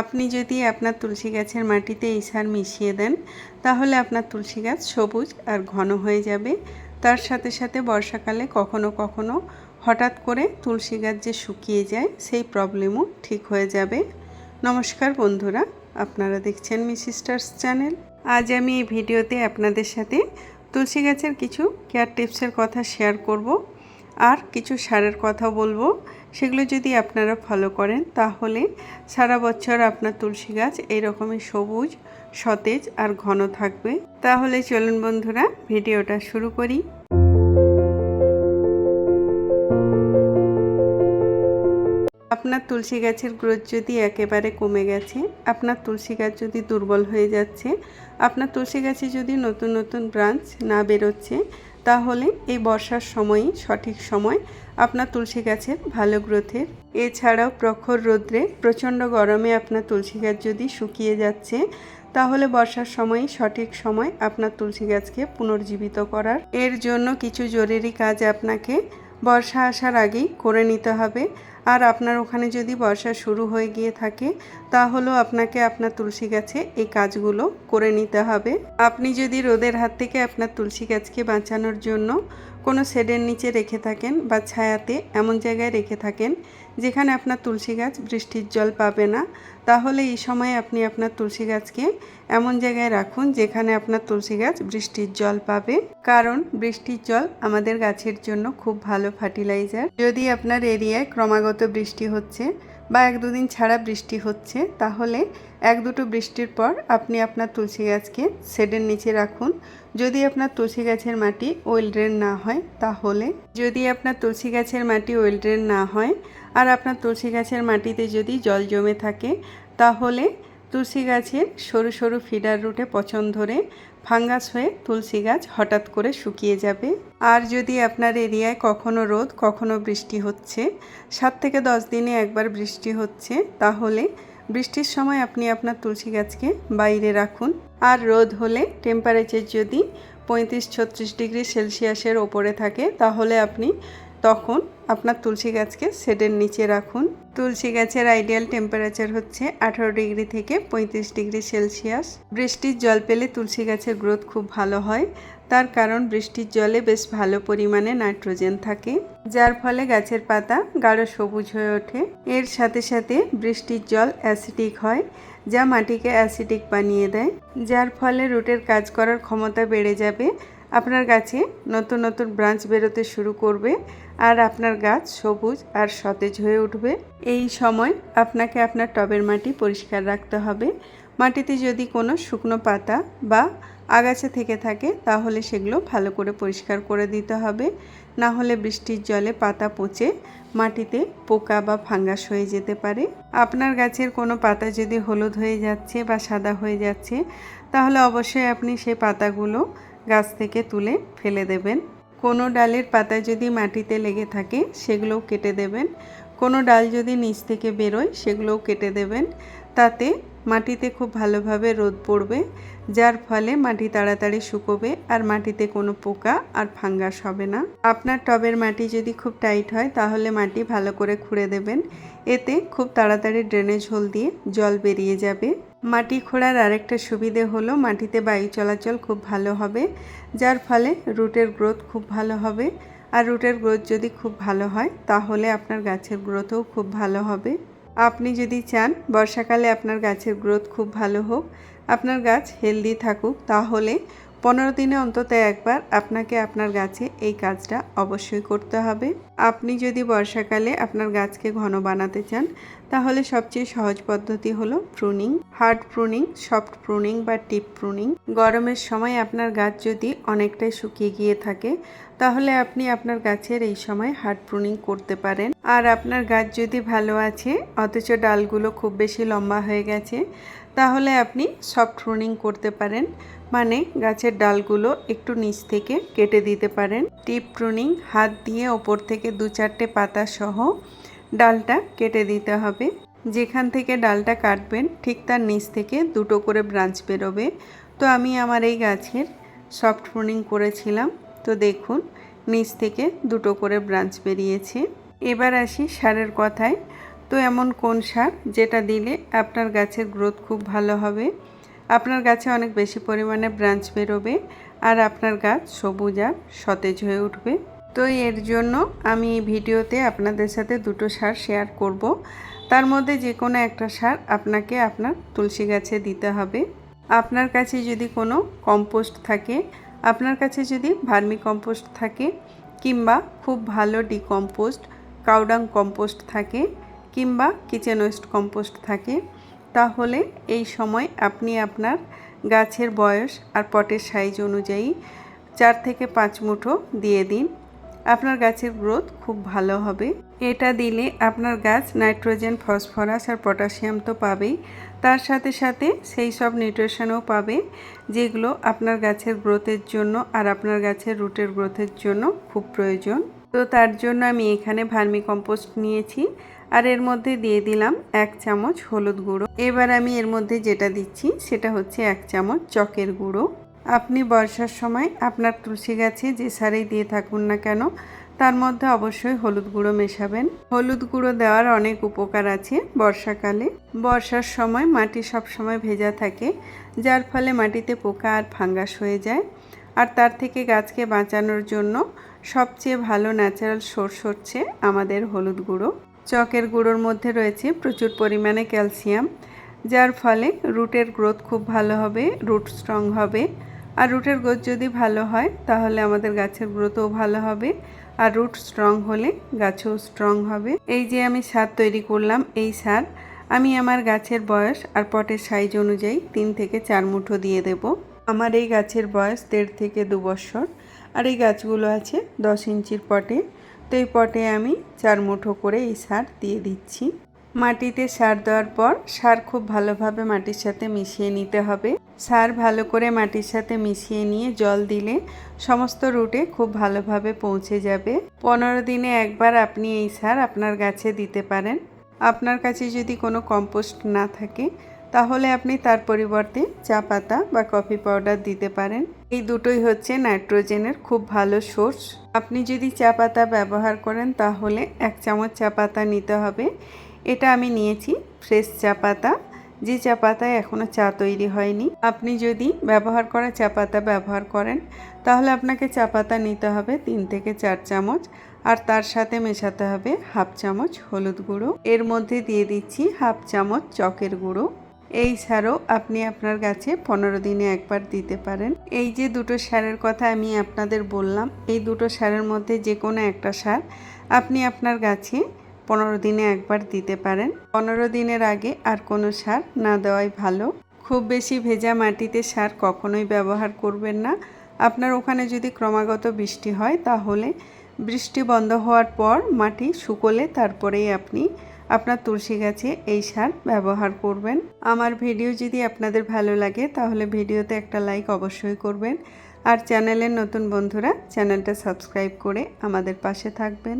আপনি যদি আপনার তুলসী গাছের মাটিতে এই সার মিশিয়ে দেন, তাহলে আপনার তুলসী গাছ সবুজ আর ঘন হয়ে যাবে। তার সাথে সাথে বর্ষাকালে কখনো কখনো হঠাৎ করে তুলসী গাছ যে শুকিয়ে যায়, সেই প্রবলেমও ঠিক হয়ে যাবে। নমস্কার বন্ধুরা, আপনারা দেখছেন মিসিস্টার্স চ্যানেল। আজ আমি এই ভিডিওতে আপনাদের সাথে তুলসী গাছের কিছু কেয়ার টিপসের কথা শেয়ার করব। আর কিছু সারের কথা বলব। সেগুলো যদি আপনারা ফলো করেন, তাহলে সারা বছর আপনার তুলসী গাছ এইরকমই সবুজ, সতেজ আর ঘন থাকবে। তাহলে চলুন বন্ধুরা, ভিডিওটা শুরু করি। আপনার তুলসী গাছের গ্রোথ যদি একেবারে কমে গেছে, আপনার তুলসী গাছ যদি দুর্বল হয়ে যাচ্ছে, আপনার তুলসী গাছে যদি নতুন নতুন ব্রাঞ্চ না বেরোচ্ছে, তাহলে এই বর্ষার সময়ই সঠিক সময় আপনার তুলসী গাছের ভালো গ্রোথের এছাড়াও প্রখর রোদ্রে প্রচণ্ড গরমে আপনার তুলসী গাছ যদি শুকিয়ে যাচ্ছে, তাহলে বর্ষার সময়, সঠিক সময় আপনার তুলসী গাছকে পুনর্জীবিত করার। এর জন্য কিছু জরুরি কাজ আপনাকে বর্ষা আসার আগেই করে নিতে হবে। আর আপনার ওখানে যদি বর্ষা শুরু হয়ে গিয়ে থাকে, তাহলেও আপনাকে আপনার তুলসী গাছে এই কাজগুলো করে নিতে হবে। আপনি যদি রোদের হাত থেকে আপনার তুলসী গাছকে বাঁচানোর জন্য কোনো শেডের নিচে রেখে থাকেন বা ছায়াতে এমন জায়গায় রেখে থাকেন যেখানে আপনার তুলসী গাছ বৃষ্টির জল পাবে না, তাহলে এই সময় আপনি আপনার তুলসী গাছকে এমন জায়গায় রাখুন যেখানে আপনার তুলসী গাছ বৃষ্টির জল পাবে। কারণ বৃষ্টির জল আমাদের গাছের জন্য খুব ভালো ফার্টিলাইজার। যদি আপনার এরিয়ায় ক্রমাগত বৃষ্টি হচ্ছে বা এক দুদিন ছাড়া বৃষ্টি হচ্ছে, তাহলে এক দুটো বৃষ্টির পর আপনি আপনার তুলসী গাছকে শেডের নিচে রাখুন। যদি আপনার তুলসী গাছের মাটি ওয়েল ড্রেন না হয়, তাহলে যদি আপনার তুলসী গাছের মাটি ওয়েল ড্রেন না হয় আর আপনার তুলসী গাছের মাটিতে যদি জল জমে থাকে, তাহলে তুলসী গাছের সরু সরু ফিডার রুটে পচন ধরে ফাঙ্গাস হয়ে তুলসী গাছ হঠাৎ করে শুকিয়ে যাবে। আর যদি আপনার এরিয়ায় কখনো রোদ, কখনো বৃষ্টি হচ্ছে, সাত থেকে দশ দিনে একবার বৃষ্টি হচ্ছে, তাহলে বৃষ্টির সময় আপনি আপনার তুলসী গাছকে বাইরে রাখুন। আর রোদ হলে টেম্পারেচার যদি পঁয়ত্রিশ ছত্রিশ ডিগ্রি সেলসিয়াসের ওপরে থাকে, তাহলে আপনি তখন আপনার তুলসী গাছকে শেডের নিচে রাখুন। তুলসী গাছের আইডিয়াল টেম্পারেচার হচ্ছে আঠারো ডিগ্রি থেকে পঁয়ত্রিশ ডিগ্রি সেলসিয়াস। বৃষ্টির জল পেলে তুলসী গাছের গ্রোথ খুব ভালো হয়। তার কারণ বৃষ্টির জলে বেশ ভালো পরিমাণে নাইট্রোজেন থাকে। যার ফলে গাছের পাতা গাঢ় সবুজ হয়ে ওঠে। এর সাথে সাথে বৃষ্টির জল অ্যাসিডিক হয়, যা মাটিকে অ্যাসিডিক বানিয়ে দেয়। যার ফলে রুটের কাজ করার ক্ষমতা বেড়ে যাবে। আপনার গাছে নতুন নতুন ব্রাঞ্চ বেরোতে শুরু করবে আর আপনার গাছ সবুজ আর সতেজ হয়ে উঠবে। এই সময় আপনাকে আপনার টবের মাটি পরিষ্কার রাখতে হবে। মাটিতে যদি কোনো শুকনো পাতা বা আগাছা থেকে থাকে, তাহলে সেগুলো ভালো করে পরিষ্কার করে দিতে হবে। না হলে বৃষ্টির জলে পাতা পচে মাটিতে পোকা বা ফাঙ্গাস হয়ে যেতে পারে। আপনার গাছের কোনো পাতা যদি হলুদ হয়ে যাচ্ছে বা সাদা হয়ে যাচ্ছে, তাহলে অবশ্যই আপনি সেই পাতাগুলো গাছ থেকে তুলে ফেলে দেবেন। কোনো ডালের পাতা যদি মাটিতে লেগে থাকে, সেগুলোও কেটে দেবেন। কোনো ডাল যদি নিচ থেকে বেরোয়, সেগুলোও কেটে দেবেন। তাতে মাটিতে খুব ভালোভাবে রোদ পড়বে, যার ফলে মাটি তাড়াতাড়ি শুকোবে আর মাটিতে কোনো পোকা আর ফাঙ্গাস হবে না। আপনার টবের মাটি যদি খুব টাইট হয়, তাহলে মাটি ভালো করে খুঁড়ে দেবেন। এতে খুব তাড়াতাড়ি ড্রেনেজ হোল দিয়ে জল বেরিয়ে যাবে। মাটি খোঁড়ার আরেকটা সুবিধে হলো মাটিতে বায়ু চলাচল খুব ভালো হবে, যার ফলে রুটের গ্রোথ খুব ভালো হবে। আর রুটের গ্রোথ যদি খুব ভালো হয়, তাহলে আপনার গাছের গ্রোথও খুব ভালো হবে। আপনি যদি চান বর্ষাকালে আপনার গাছের গ্রোথ খুব ভালো হোক, আপনার গাছ হেলদি থাকুক, তাহলে পনেরো দিনে অন্তত একবার আপনাকে আপনার গাছে এই কাজটা অবশ্যই করতে হবে। আপনি যদি বর্ষাকালে আপনার গাছকে ঘন বানাতে চান, তাহলে সবচেয়ে সহজ পদ্ধতি হলো pruning hard pruning soft pruning বা টিপ প্রুনিং গরমের সময় আপনার গাছ যদি অনেকটাই শুকিয়ে গিয়ে থাকে তাহলে আপনি আপনার গাছের এই সময় হার্ড প্রুনিং করতে পারেন। আর আপনার গাছ যদি ভালো আছে, অথচ ডালগুলো খুব বেশি লম্বা হয়ে গেছে, তাহলে আপনি সফট প্রুনিং করতে পারেন। মানে গাছের ডালগুলো একটু নিচ থেকে কেটে দিতে পারেন। টিপ প্রুনিং, হাত দিয়ে ওপর থেকে দু চারটে পাতা সহ ডালটা কেটে দিতে হবে। যেখান থেকে ডালটা কাটবেন, ঠিক তার নিচ থেকে দুটো করে ব্রাঞ্চ বেরোবে। তো আমি আমার এই গাছের সফট প্রুনিং করেছিলাম। তো দেখুন, নিচ থেকে দুটো করে ব্রাঞ্চ বেরিয়েছে। এবার আসি সারের কথায়। তো এমন কোন সার যেটা দিলে আপনার গাছের গ্রোথ খুব ভালো হবে? আপনার গাছে অনেক বেশি পরিমাণে ব্রাঞ্চ বেরোবে আর আপনার গাছ সবুজ আর সতেজ হয়ে উঠবে। তো এর জন্য আমি এই ভিডিওতে আপনাদের সাথে দুটো সার শেয়ার করব। তার মধ্যে যে কোনো একটা সার আপনাকে আপনার তুলসী গাছে দিতে হবে। আপনার কাছে যদি কোনো কম্পোস্ট থাকে আপনার কাছে যদি ভার্মি কম্পোস্ট থাকে কিংবা খুব ভালো ডিকম্পোস্ট, কাউডাং কম্পোস্ট থাকে কিংবা কিচেন ওয়েস্ট কম্পোস্ট থাকে, তাহলে এই সময় আপনি আপনার গাছের বয়স আর পটের সাইজ অনুযায়ী চার থেকে পাঁচ মুঠো দিয়ে দিন। আপনার গাছের গ্রোথ খুব ভালো হবে। এটা দিলে আপনার গাছ নাইট্রোজেন, ফসফরাস আর পটাশিয়াম তো পাবেই। তার সাথে সাথে সেই সব নিউট্রিশনও পাবে, যেগুলো আপনার গাছের গ্রোথের জন্য আর আপনার গাছের রুটের গ্রোথের জন্য খুব প্রয়োজন। তো তার জন্য আমি এখানে ভার্মি কম্পোস্ট নিয়েছি আর এর মধ্যে দিয়ে দিলাম এক চামচ হলুদ গুঁড়ো। এবার আমি এর মধ্যে যেটা দিচ্ছি সেটা হচ্ছে এক চামচ চকের গুঁড়ো। আপনি বর্ষার সময় আপনার তুলসী গাছে যে সারেই দিয়ে থাকুন না কেন তার মধ্যে অবশ্যই হলুদ গুঁড়ো মেশাবেন। হলুদ গুঁড়ো দেওয়ার অনেক উপকার আছে বর্ষাকালে। বর্ষার সময় মাটি সব সময় ভেজা থাকে, যার ফলে মাটিতে পোকা আর ফাঙ্গাস হয়ে যায়। আর তার থেকে গাছকে বাঁচানোর জন্য সবচেয়ে ভালো ন্যাচারাল সোর্স হচ্ছে আমাদের হলুদ গুঁড়ো। চকের গুঁড়োর মধ্যে রয়েছে প্রচুর পরিমাণে ক্যালসিয়াম, যার ফলে রুটের গ্রোথ খুব ভালো হবে, রুট স্ট্রং হবে আর রুটের গ্রোথ যদি ভালো হয়, তাহলে আমাদের গাছের গ্রোথও ভালো হবে। আর রুট স্ট্রং হলে গাছও স্ট্রং হবে। এই যে আমি সার তৈরি করলাম, এই সার আমি আমার গাছের বয়স আর পটের সাইজ অনুযায়ী তিন থেকে চার মুঠো দিয়ে দেব। আমার এই গাছের বয়স দেড় থেকে দু বছর, আর এই গাছগুলো আছে দশ ইঞ্চির পটে। তো এই পটে আমি চার মুঠো করে এই সার দিয়ে দিচ্ছি। মাটিতে সার দেওয়ার পর সার খুব ভালোভাবে মাটির সাথে মিশিয়ে নিতে হবে। সার ভালো করে মাটির সাথে মিশিয়ে নিয়ে জল দিলে সমস্ত রুটে খুব ভালোভাবে পৌঁছে যাবে। পনেরো দিনে একবার আপনি এই সার আপনার গাছে দিতে পারেন। আপনার কাছে যদি কোনো কম্পোস্ট না থাকে, তাহলে আপনি তার পরিবর্তে চা পাতা বা কফি পাউডার দিতে পারেন। এই দুটোই হচ্ছে নাইট্রোজেনের খুব ভালো সোর্স। আপনি যদি চা পাতা ব্যবহার করেন, তাহলে এক চামচ চা পাতা নিতে হবে। এটা আমি নিয়েছি ফ্রেশ চা পাতা। যে চা পাতায় এখনও চা তৈরি হয়নি। আপনি যদি ব্যবহার করা চা পাতা ব্যবহার করেন, তাহলে আপনাকে চা পাতা নিতে হবে তিন থেকে চার চামচ। আর তার সাথে মেশাতে হবে হাফ চামচ হলুদ গুঁড়ো। এর মধ্যে দিয়ে দিচ্ছি হাফ চামচ চকের গুঁড়ো। এই সারও আপনি আপনার গাছে পনেরো দিনে একবার দিতে পারেন। এই যে দুটো সারের কথা আমি আপনাদের বললাম, এই দুটো সারের মধ্যে যে কোনো একটা সার আপনি আপনার গাছে পনেরো দিনে একবার দিতে পারেন। পনেরো দিনের আগে আর কোনো সার না দেওয়াই ভালো। খুব বেশি ভেজা মাটিতে সার কখনোই ব্যবহার করবেন না। আপনার ওখানে যদি ক্রমাগত বৃষ্টি হয়, তাহলে বৃষ্টি বন্ধ হওয়ার পর মাটি শুকোলে তারপরেই আপনি আপনার তুলসী গাছে এই সার ব্যবহার করবেন। আমার ভিডিও যদি আপনাদের ভালো লাগে, তাহলে ভিডিওতে একটা লাইক অবশ্যই করবেন। আর চ্যানেলের নতুন বন্ধুরা, চ্যানেলটা সাবস্ক্রাইব করে আমাদের পাশে থাকবেন।